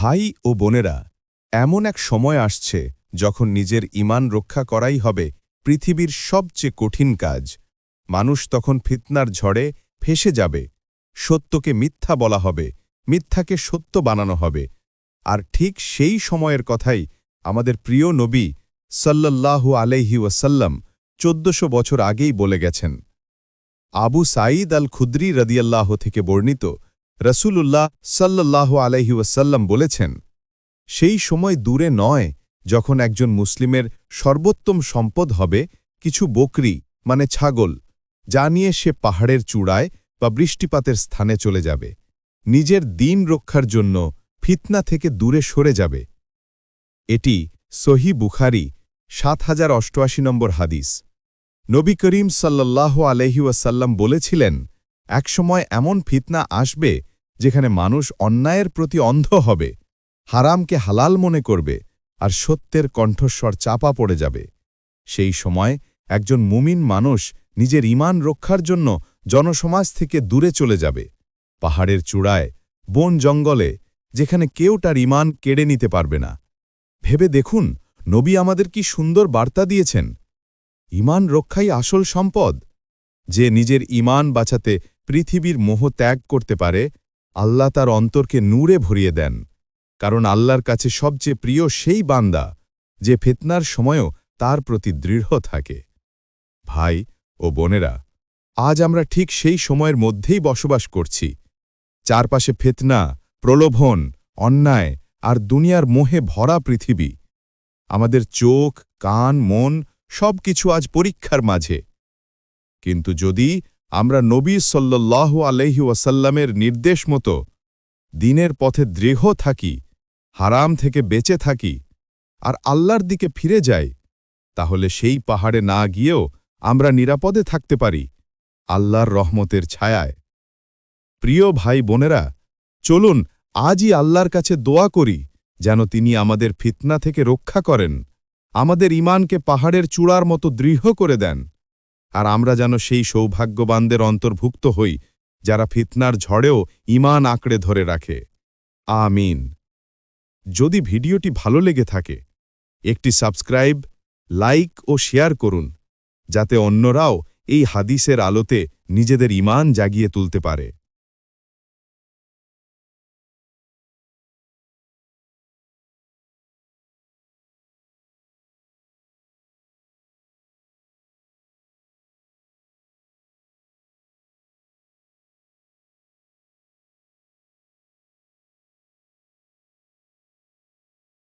ভাই ও বোনেরা, এমন এক সময় আসছে যখন নিজের ইমান রক্ষা করাই হবে পৃথিবীর সবচেয়ে কঠিন কাজ। মানুষ তখন ফিতনার ঝড়ে ফেসে যাবে, সত্যকে মিথ্যা বলা হবে, মিথ্যাকে সত্য বানানো হবে। আর ঠিক সেই সময়ের কথাই আমাদের প্রিয় নবী সাল্লাল্লাহু আলাইহি ওয়াসাল্লাম চোদ্দশো বছর আগেই বলে গেছেন। আবু সাঈদ আল খুদ্রি রদিয়াল্লাহ থেকে বর্ণিত রসুলুল্লাহ সাল্লাল্লাহু আলাইহি ওয়াসাল্লাম বলেছেন, সেই সময় দূরে নয় যখন একজন মুসলিমের সর্বোত্তম সম্পদ হবে কিছু বকরি মানে ছাগল, যা নিয়ে সে পাহাড়ের চূড়ায় বা বৃষ্টিপাতের স্থানে চলে যাবে। নিজের দিন রক্ষার জন্য ফিতনা থেকে দূরে সরে যাবে। এটি সহি বুখারি, সাত হাজার অষ্টআশি নম্বর হাদিস। নবী করিম সাল্লাহ আলহি ওয়াসাল্লাম বলেছিলেন, একসময় এমন ফিতনা আসবে যেখানে মানুষ অন্যায়ের প্রতি অন্ধ হবে, হারামকে হালাল মনে করবে আর সত্যের কণ্ঠস্বর চাপা পড়ে যাবে। সেই সময় একজন মুমিন মানুষ নিজের ইমান রক্ষার জন্য জনসমাজ থেকে দূরে চলে যাবে। পাহাড়ের চূড়ায়, বন জঙ্গলে, যেখানে কেউ তার ইমান কেড়ে নিতে পারবে না। ভেবে দেখুন, নবী আমাদের কি সুন্দর বার্তা দিয়েছেন? ইমান রক্ষাই আসল সম্পদ। যে নিজের ইমান বাঁচাতে পৃথিবীর মোহ ত্যাগ করতে পারে আল্লাহ তার অন্তরকে নূরে ভরিয়ে দেন, কারণ আল্লাহর কাছে সবচেয়ে প্রিয় সেই বান্দা যে ফেতনার সময়ও তার প্রতি দৃঢ় থাকে। ভাই ও বোনেরা, আজ আমরা ঠিক সেই সময়ের মধ্যেই বসবাস করছি। চারপাশে ফেতনা, প্রলোভন, অন্যায় আর দুনিয়ার মোহে ভরা পৃথিবী। আমাদের চোখ, কান, মন সব কিছু আজ পরীক্ষার মাঝে। কিন্তু যদি আমরা নবী সাল্লাহ আলহি ওয়াসাল্লামের নির্দেশ মতো দিনের পথে দৃঢ় থাকি, হারাম থেকে বেঁচে থাকি আর আল্লাহর দিকে ফিরে যাই, তাহলে সেই পাহাড়ে না গিয়েও আমরা নিরাপদে থাকতে পারি আল্লাহর রহমতের ছায়ায়। প্রিয় ভাই বোনেরা, চলুন আজই আল্লাহর কাছে দোয়া করি যেন তিনি আমাদের ফিতনা থেকে রক্ষা করেন, আমাদের ইমানকে পাহাড়ের চূড়ার মতো দৃঢ় করে দেন। আর আমরা যেন সেই সৌভাগ্যবানদের অন্তর্ভুক্ত হই, যারা ফিতনার ঝড়েও ইমান আঁকড়ে ধরে রাখে। আমিন। যদি ভিডিওটি ভালো লেগে থাকে, একটি সাবস্ক্রাইব, লাইক ও শেয়ার করুন, যাতে অন্যরাও এই হাদিসের আলোতে নিজেদের ইমান জাগিয়ে তুলতে পারে।